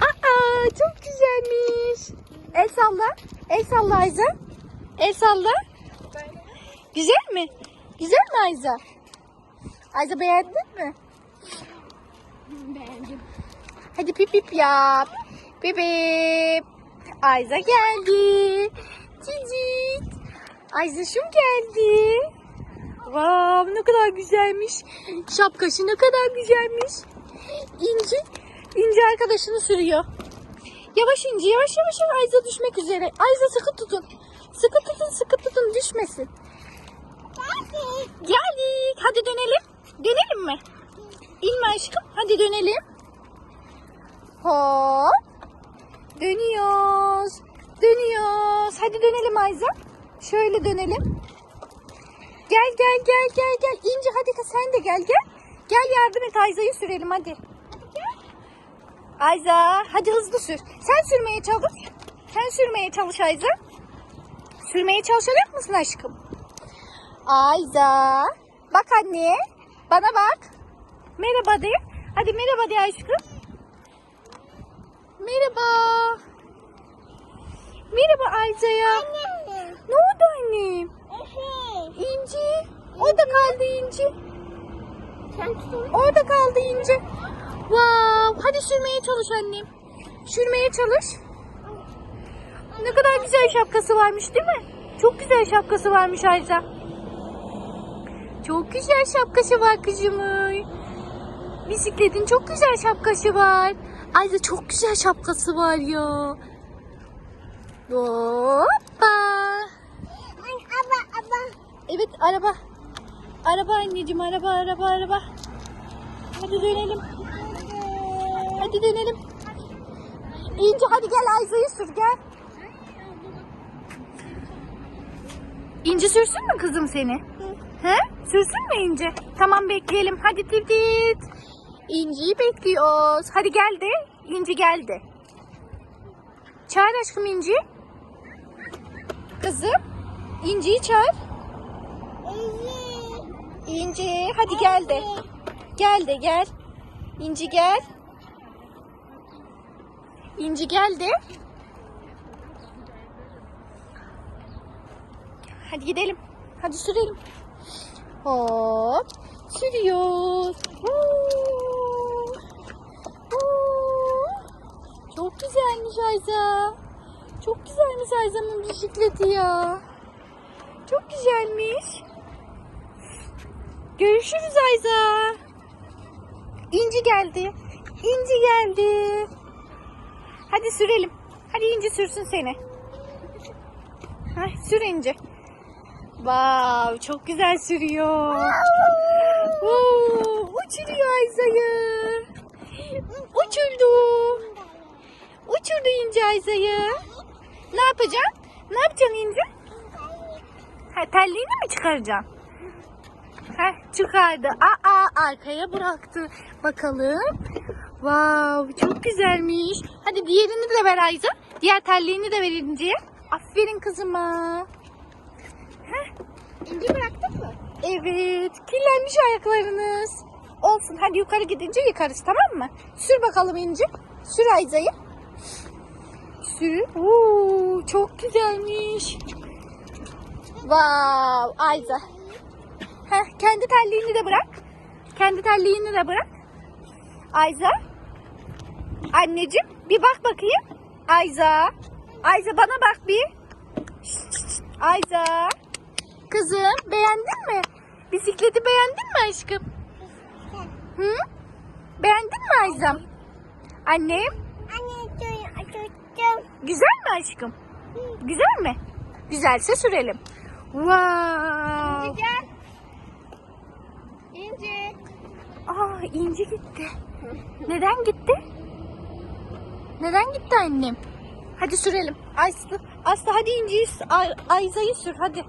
Aa çok güzelmiş. El salla. El salla Ayza. El salla. Güzel mi? Güzel mi Ayza? Ayza beğendin mi? Beğendim. Hadi pip pip yap. Pip pip. Ayza geldi. Cicit. Ayza şum geldi. Vav ne kadar güzelmiş. Şapkası ne kadar güzelmiş. İnci. İnci arkadaşını sürüyor. Yavaş İnci yavaş yavaş. Ayza düşmek üzere. Ayza sıkı tutun. Sıkı tutun sıkı tutun düşmesin. Geldik. Hadi dönelim. Dönelim mi? İnme aşkım. Hadi dönelim. Hop. Dönüyoruz. Dönüyoruz. Hadi dönelim Ayza. Şöyle dönelim. Gel gel gel gel gel. İnce hadi sen de gel gel. Gel yardım et Ayza'yı sürelim hadi. Ayza hadi hızlı sür. Sen sürmeye çalış. Sen sürmeye çalış Ayza. Sürmeye çalışacak mısın aşkım? Ayza. Bak anne. Bana bak. Merhaba de. Hadi merhaba de aşkım. Merhaba. Merhaba Ayza'ya. Ne oldu annem? İnci. Orada kaldı İnci. Orada kaldı İnci. Wow. Hadi sürmeye çalış annem. Sürmeye çalış. Ne kadar güzel şapkası varmış değil mi? Çok güzel şapkası varmış Ayza. Çok güzel şapkası var kızımın. Bisikletin çok güzel şapkası var. Ayza çok güzel şapkası var ya. Hoppa. Aba aba. Evet araba. Araba anneciğim araba araba araba. Hadi dönelim. Hadi dönelim. İnci hadi gel Ayza'yı sür gel. İnci sürsün mü kızım seni? He? Sürsün mü İnci? Tamam bekleyelim. Hadi tit. İnci'yi bekliyoruz. Hadi geldi. İnci geldi. Çağır aşkım İnci. Kızım. İnci'yi çağır. İnci hadi gel de. Gel de gel. İnci gel. İnci gel de. Hadi gidelim. Hadi sürelim. Hop. Sürüyoruz. Huu. Çok güzelmiş Ayza. Çok güzelmiş Ayza'nın bisikleti ya. Çok güzelmiş. Görüşürüz Ayza. İnci geldi. İnci geldi. Hadi sürelim. Hadi İnci sürsün seni. Heh, sür İnci. Wow, çok güzel sürüyor. Oo, uçuruyor Ayza'yı. Uçurdu. Uçurdu İnci Ayza'yı. Ne yapacaksın? Ne yapacaksın İnci? Ha, telliğini mi çıkaracaksın? Heh, çıkardı. Aa arkaya bıraktı. Bakalım. Wow çok güzelmiş. Hadi diğerini de ver Ayza. Diğer terliğini de ver İnci'ye. Aferin kızıma. İnci bıraktın mı? Evet. Kirlenmiş ayaklarınız. Olsun. Hadi yukarı gidince yıkarız tamam mı? Sür bakalım İnci. Sür Ayza'yı. Sür. Oo, çok güzelmiş. Wow Ayza. Heh, kendi terliğini de bırak. Kendi terliğini de bırak. Ayza. Anneciğim bir bak bakayım. Ayza. Ayza bana bak bir. Ayza. Kızım beğendin mi? Bisikleti beğendin mi aşkım? Hı? Beğendin mi Ayzam? Annem Anne tuttum. güzel mi aşkım? Güzel mi? Güzelse sürelim. Wow. İnci gel. İnci. Aa inci gitti. Neden gitti? Neden gitti annem? Hadi sürelim. Aslı, Aslı hadi inciyi, Ayza'yı sür hadi.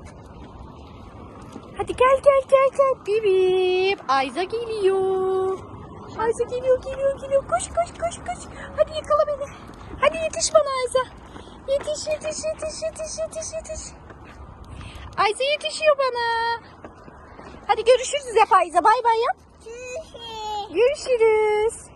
Hadi gel gel gel gel. Bip bip. Ayza geliyor. Ayza geliyor geliyor geliyor. Koş koş koş koş. Hadi yakala beni. Hadi yetiş bana Ayza. Yetiş yetiş yetiş yetiş yetiş yetiş. Ayza yetişiyor bana. Hadi görüşürüz yap Ayza. Bay bay yap. Görüşürüz.